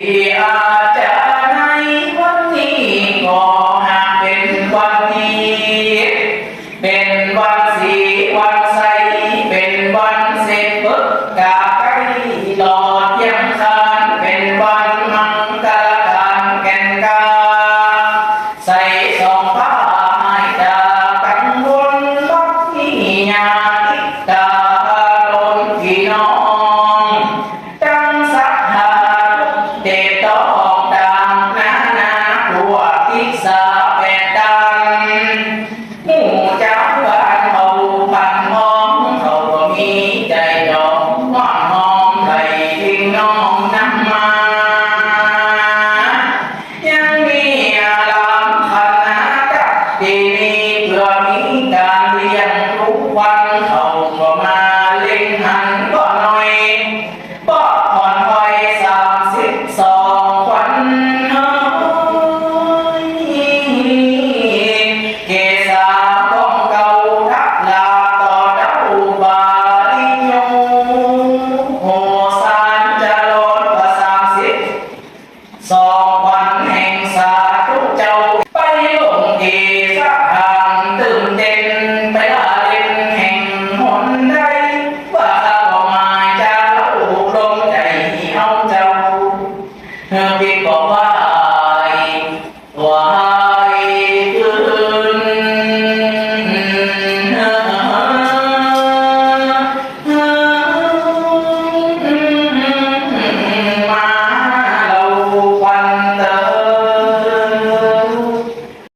อาจจะในวันนี้ก็หากเป็นวันนี้ เป็นวันสีวันใสเป็นวันเสร็จบ สองวันแห่งสาธุเจ้าไปลงทีสักทางตื่นเต้นไปลาเล่นแห่งหนใดว่าก็มาจะอุลงใจเอาเจ้าเธอพี่กว่า